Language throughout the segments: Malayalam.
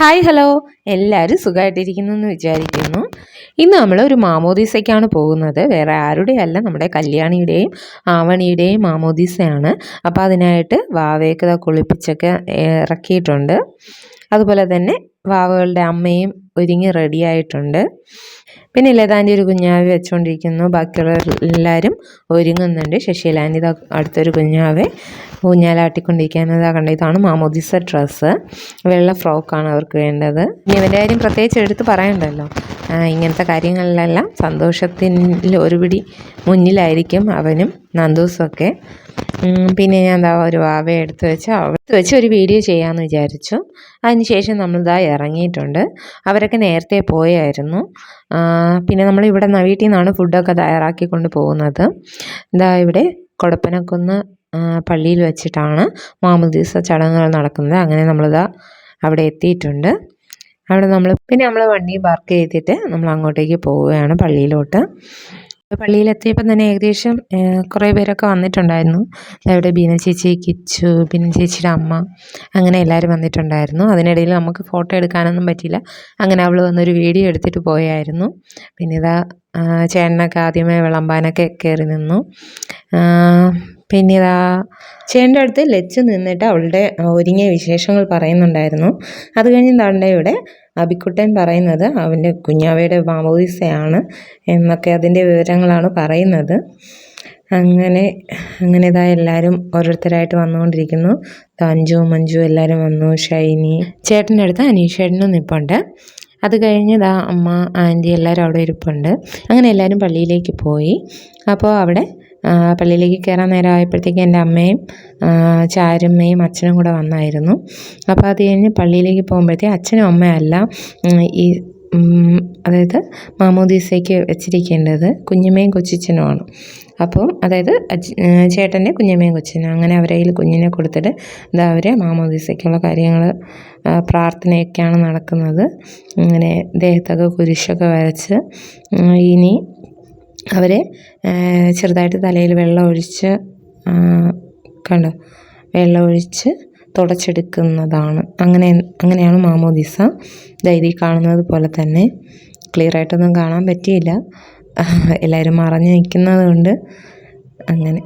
ഹായ് ഹലോ എല്ലാവരും സുഖമായിട്ടിരിക്കുന്നു എന്ന് വിചാരിക്കുന്നു. ഇന്ന് നമ്മൾ ഒരു മാമോദീസയ്ക്കാണ് പോകുന്നത്. വേറെ ആരുടെയല്ല നമ്മുടെ കല്യാണിയുടെയും ആവണിയുടെയും മാമോദീസയാണ്. അപ്പോൾ അതിനായിട്ട് വാവയൊക്കെ കുളിപ്പിച്ചൊക്കെ ഇറക്കിയിട്ടുണ്ട്. അതുപോലെ തന്നെ വാവകളുടെ അമ്മയും ഒരുങ്ങി റെഡിയായിട്ടുണ്ട് പിന്നെ ലതാന്റെ ഒരു കുഞ്ഞാവ് വെച്ചുകൊണ്ടിരിക്കുന്നു ബാക്കിയുള്ള എല്ലാവരും ഒരുങ്ങുന്നുണ്ട്. ശശിലാന്റെ ഇതാ അടുത്തൊരു കുഞ്ഞാവെ ഊഞ്ഞാലാട്ടിക്കൊണ്ടിരിക്കാനതാ കണ്ട? ഇതാണ് മാമോദിസ ഡ്രസ്സ്. വെള്ള ഫ്രോക്കാണ് അവർക്ക് വേണ്ടത്. ഇനി ഇവന്റെ കാര്യം പ്രത്യേകിച്ച് എടുത്ത് പറയണ്ടല്ലോ. ഇങ്ങനത്തെ കാര്യങ്ങളിലെല്ലാം സന്തോഷത്തിൽ ഒരുപിടി മുന്നിലായിരിക്കും അവനും നന്ദൂസും ഒക്കെ ഉം, പിന്നെ ഞാൻ എന്താ ഒരു വാവ എടുത്തു വെച്ച് എടുത്ത് വെച്ച് ഒരു വീഡിയോ ചെയ്യാമെന്ന് വിചാരിച്ചു. അതിനുശേഷം നമ്മളിതാ ഇറങ്ങിയിട്ടുണ്ട്. അവരൊക്കെ നേരത്തെ പോയായിരുന്നു. പിന്നെ നമ്മൾ ഇവിടെ വീട്ടിൽ നിന്നാണ് ഫുഡൊക്കെ തയ്യാറാക്കിക്കൊണ്ട് പോകുന്നത്. ഇതാ ഇവിടെ കൊടപ്പനക്കുന്ന് പള്ളിയിൽ വെച്ചിട്ടാണ് മാമുദീസ ചടങ്ങുകൾ നടക്കുന്നത്. അങ്ങനെ നമ്മളിതാ അവിടെ എത്തിയിട്ടുണ്ട്. അവിടെ നമ്മൾ പിന്നെ നമ്മൾ വണ്ടി പാർക്ക് ചെയ്തിട്ട് നമ്മൾ അങ്ങോട്ടേക്ക് പോവുകയാണ് പള്ളിയിലോട്ട്. പള്ളിയിലെത്തിയപ്പം തന്നെ ഏകദേശം കുറേ പേരൊക്കെ വന്നിട്ടുണ്ടായിരുന്നു. അവിടെ ബീന ചേച്ചി കിച്ചു ബീന ചേച്ചിയുടെ അമ്മ അങ്ങനെ എല്ലാവരും വന്നിട്ടുണ്ടായിരുന്നു. അതിനിടയിൽ നമുക്ക് ഫോട്ടോ എടുക്കാനൊന്നും പറ്റിയില്ല. അങ്ങനെ അവൾ വന്നൊരു വീഡിയോ എടുത്തിട്ട് പോയായിരുന്നു. പിന്നെ ഇതാ ചേട്ടനൊക്കെ ആദ്യമേ വിളമ്പാനൊക്കെ കയറി നിന്നു. ആ, പിന്നെ ഇതാ ചേട്ടന്റെ അടുത്ത് ലച്ച് നിന്നിട്ട് അവളുടെ ഒരുങ്ങിയ വിശേഷങ്ങൾ പറയുന്നുണ്ടായിരുന്നു. അത് കഴിഞ്ഞ് താണ്ടെ ഇവിടെ അബിക്കുട്ടൻ പറയുന്നത് അവന്റെ കുഞ്ഞാവയുടെ മാമോദിസയാണ് എന്നൊക്കെ അതിന്റെ വിവരങ്ങളാണ് പറയുന്നത്. അങ്ങനെ അങ്ങനെ ഇതാ എല്ലാവരും ഓരോരുത്തരായിട്ട് വന്നുകൊണ്ടിരിക്കുന്നു. തഞ്ചു മഞ്ജു എല്ലാവരും വന്നു ഷൈനി. ചേട്ടന്റെ അടുത്ത് അനീഷേട്ടനും നിൽപ്പുണ്ട് അത് കഴിഞ്ഞ് ദാ അമ്മ ആന്റി എല്ലാവരും അവിടെ ഇരിപ്പുണ്ട്. അങ്ങനെ എല്ലാവരും പള്ളിയിലേക്ക് പോയി. അപ്പോൾ അവിടെ പള്ളിയിലേക്ക് കയറാൻ നേരം ആയപ്പോഴത്തേക്ക് എന്റെ അമ്മയും ചാരമ്മയും അച്ഛനും കൂടെ വന്നായിരുന്നു. അപ്പോൾ അത് കഴിഞ്ഞ് പള്ളിയിലേക്ക് പോകുമ്പോഴത്തേക്ക് അച്ഛനും അമ്മയല്ല ഈ അതായത് മാമോദീസയ്ക്ക് വെച്ചിരിക്കേണ്ടത് കുഞ്ഞമ്മയും കൊച്ചിച്ചനുമാണ്. അപ്പോൾ അതായത് ചേട്ടന്റെ കുഞ്ഞമ്മയും കൊച്ചിനും അങ്ങനെ അവരെ കയ്യിൽ കുഞ്ഞിനെ കൊടുത്തിട്ട് ഇതാ അവർ മാമോദീസയ്ക്കുള്ള കാര്യങ്ങൾ പ്രാർത്ഥനയൊക്കെയാണ് നടക്കുന്നത്. അങ്ങനെ ദേഹത്തൊക്കെ കുരിശൊക്കെ വരച്ച് ഇനി അവരെ ആ, ചെറുതായിട്ട് തലയിൽ വെള്ളം ഒഴിച്ച് കണ്ടോ? വെള്ളം ഒഴിച്ച് തുടച്ചെടുക്കുന്നതാണ്. അങ്ങനെ അങ്ങനെയാണ് മാമോദിസ. ദൈതി കാണുന്നത് പോലെ തന്നെ. ക്ലിയർ ആയിട്ടൊന്നും കാണാൻ പറ്റിയില്ല. എല്ലാവരും മറഞ്ഞു നിൽക്കുന്നത് കൊണ്ട് അങ്ങനെ.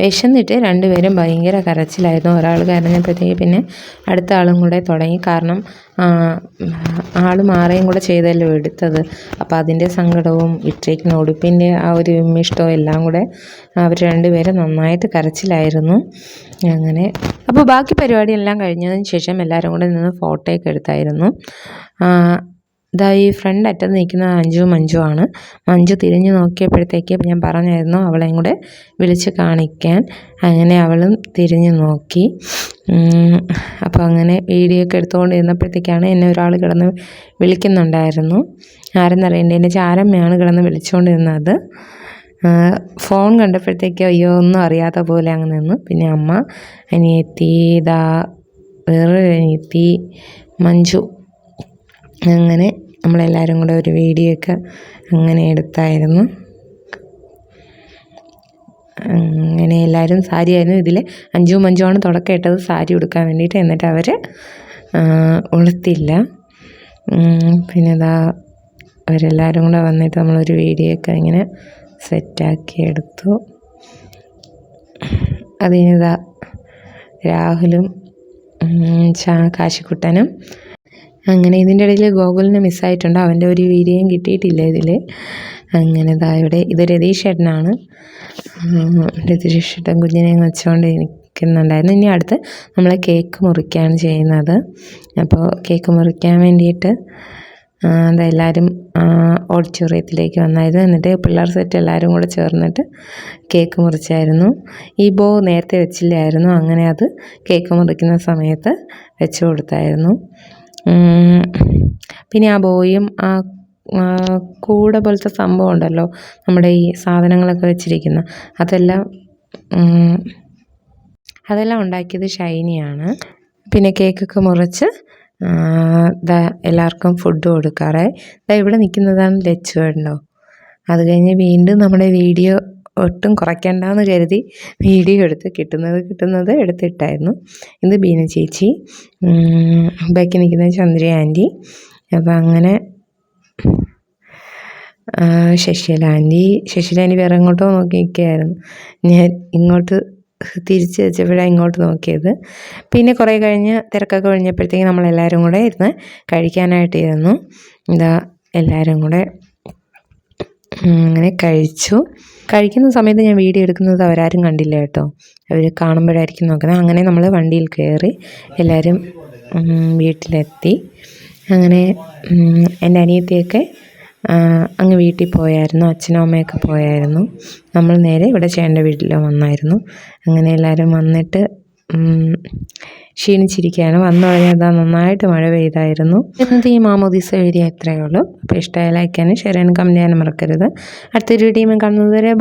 വിശന്നിട്ട് രണ്ടുപേരും ഭയങ്കര കരച്ചിലായിരുന്നു. ഒരാൾ കരഞ്ഞപ്പോഴത്തേക്ക് പിന്നെ അടുത്ത ആളും കൂടെ തുടങ്ങി. കാരണം ആൾ മാറുകയും കൂടെ ചെയ്തല്ലോ എടുത്തത്. അപ്പോൾ അതിന്റെ സങ്കടവും ഇട്ടേക്കുന്ന ഉടുപ്പിന്റെ ആ ഒരു ഇഷ്ടവും എല്ലാം കൂടെ അവർ രണ്ടുപേരും നന്നായിട്ട് കരച്ചിലായിരുന്നു. അങ്ങനെ. അപ്പോൾ ബാക്കി പരിപാടിയെല്ലാം കഴിഞ്ഞതിന് ശേഷം എല്ലാവരും കൂടെ നിന്ന് ഫോട്ടോയൊക്കെ എടുത്തായിരുന്നു. ഇതാ ഈ ഫ്രണ്ട് അറ്റത്ത് നിൽക്കുന്നത് അഞ്ജു മഞ്ജു ആണ്. മഞ്ജു തിരിഞ്ഞു നോക്കിയപ്പോഴത്തേക്ക് ഞാൻ പറഞ്ഞായിരുന്നു അവളെയും കൂടെ വിളിച്ച് കാണിക്കാൻ. അങ്ങനെ അവളും തിരിഞ്ഞു നോക്കി. അപ്പോൾ അങ്ങനെ വീഡിയോ ഒക്കെ എടുത്തുകൊണ്ടിരുന്നപ്പോഴത്തേക്കാണ് എന്നെ ഒരാൾ കിടന്ന് വിളിക്കുന്നുണ്ടായിരുന്നു. ആരെന്നറിയണ്ട എന്റെ ചാരമ്മയാണ് കിടന്ന് വിളിച്ചുകൊണ്ടിരുന്നത്. ഫോൺ കണ്ടപ്പോഴത്തേക്ക് അയ്യോ ഒന്നും അറിയാത്ത പോലെ അങ്ങ് നിന്ന്. പിന്നെ അമ്മ അനിയത്തി ഇതാ വേറൊരു അനിയത്തി മഞ്ജു. അങ്ങനെ നമ്മളെല്ലാവരും കൂടെ ഒരു വീഡിയോ ഒക്കെ അങ്ങനെ എടുത്തായിരുന്നു. അങ്ങനെ എല്ലാവരും സാരി ആയിരുന്നു. ഇതിൽ അഞ്ചു മഞ്ചുമാണ് തുടക്കം ഇട്ടത്. സാരി ഉടുക്കാൻ വേണ്ടിയിട്ട് എന്നിട്ട് അവർ ഉളുത്തില്ല. പിന്നെ ഇതാ അവരെല്ലാവരും കൂടെ വന്നിട്ട് നമ്മളൊരു വീഡിയോ ഒക്കെ ഇങ്ങനെ സെറ്റാക്കി എടുത്തു. അതിനിതാ രാഹുലും കാശിക്കുട്ടനും അങ്ങനെ ഇതിന്റെ ഇടയിൽ ഗോകുലിനെ മിസ്സായിട്ടുണ്ട്. അവന്റെ ഒരു വീഡിയോയും കിട്ടിയിട്ടില്ല ഇതിൽ. അങ്ങനെ ഇതാ ഇവിടെ ഇത് രതീഷ് ചേട്ടനാണ് രതീഷ് ചേട്ടൻ കുഞ്ഞിനെ വെച്ചുകൊണ്ട് നിൽക്കുന്നുണ്ടായിരുന്നു ഇനി അടുത്ത് നമ്മൾ കേക്ക് മുറിക്കുകയാണ് ചെയ്യുന്നത്. അപ്പോൾ കേക്ക് മുറിക്കാൻ വേണ്ടിയിട്ട് അതെല്ലാവരും ഓഡിറ്റോറിയത്തിലേക്ക് വന്നായിരുന്നു. എന്നിട്ട് പിള്ളേർ സെറ്റ് എല്ലാവരും കൂടെ ചേർന്നിട്ട് കേക്ക് മുറിച്ചായിരുന്നു. ഈ ബോ നേരത്തെ വെച്ചില്ലായിരുന്നു. അങ്ങനെ അത് കേക്ക് മുറിക്കുന്ന സമയത്ത് വെച്ച് കൊടുത്തായിരുന്നു. പിന്നെ ആ ബോയും ആ കൂടെ പോലത്തെ സംഭവം ഉണ്ടല്ലോ നമ്മുടെ ഈ സാധനങ്ങളൊക്കെ വെച്ചിരിക്കുന്ന. അതെല്ലാം അതെല്ലാം ഉണ്ടാക്കിയത് ഷൈനിയാണ്. പിന്നെ കേക്കൊക്കെ മുറിച്ച് ദാ എല്ലാവർക്കും ഫുഡ് കൊടുക്കാറേ ദാ ഇവിടെ നിൽക്കുന്നതാണ് ലച്ചു ഉണ്ടോ അത് കഴിഞ്ഞ് വീണ്ടും നമ്മുടെ വീഡിയോ ഒട്ടും കുറയ്ക്കണ്ടെന്ന് കരുതി വീഡിയോ എടുത്ത് കിട്ടുന്നത് കിട്ടുന്നത് എടുത്തിട്ടായിരുന്നു. ഇത് ബീന ചേച്ചി. ബാക്കി നിൽക്കുന്ന ചന്ദ്ര ആന്റി. അപ്പം അങ്ങനെ ശശിയല ആന്റി. ശശികല ആന്റി വേറെ എങ്ങോട്ടോ നോക്കി നിൽക്കുകയായിരുന്നു ഞാൻ ഇങ്ങോട്ട് തിരിച്ച് വെച്ചപ്പോഴാണ് ഇങ്ങോട്ട് നോക്കിയത്. പിന്നെ കുറേ കഴിഞ്ഞ് തിരക്കൊക്കെ കഴിഞ്ഞപ്പോഴത്തേക്ക് നമ്മളെല്ലാവരും കൂടെ ഇരുന്ന് കഴിക്കാനായിട്ട് ഇരുന്നു ഇതാ എല്ലാവരും കൂടെ അങ്ങനെ കഴിച്ചു. കഴിക്കുന്ന സമയത്ത് ഞാൻ വീഡിയോ എടുക്കുന്നത് അവരാരും കണ്ടില്ല കേട്ടോ. അവർ കാണുമ്പോഴായിരിക്കും നോക്കുന്നത്. അങ്ങനെ നമ്മൾ വണ്ടിയിൽ കയറി എല്ലാവരും വീട്ടിലെത്തി. അങ്ങനെ എന്റെ അനിയത്തിയൊക്കെ അങ്ങ് വീട്ടിൽ പോയായിരുന്നു. അച്ഛനും അമ്മയൊക്കെ പോയായിരുന്നു. നമ്മൾ നേരെ ഇവിടെ ചേട്ടന്റെ വീട്ടിൽ വന്നായിരുന്നു. അങ്ങനെ എല്ലാവരും വന്നിട്ട് ക്ഷീണിച്ചിരിക്കുകയാണ്. വന്നു കഴിഞ്ഞാൽ നന്നായിട്ട് മഴ പെയ്തായിരുന്നു. ഇന്നത്തെ ഈ മാമോദീസ വീഡിയോ ഇത്രയേ ഉള്ളൂ. അപ്പോൾ ഇഷ്ടമായ ലൈക്ക് ചെയ്യാനും ഷെയർ ചെയ്യാനും കമന്റ് ചെയ്യാനും മറക്കരുത്. അടുത്തൊരു വീഡിയോ കാണുന്നത് വരെ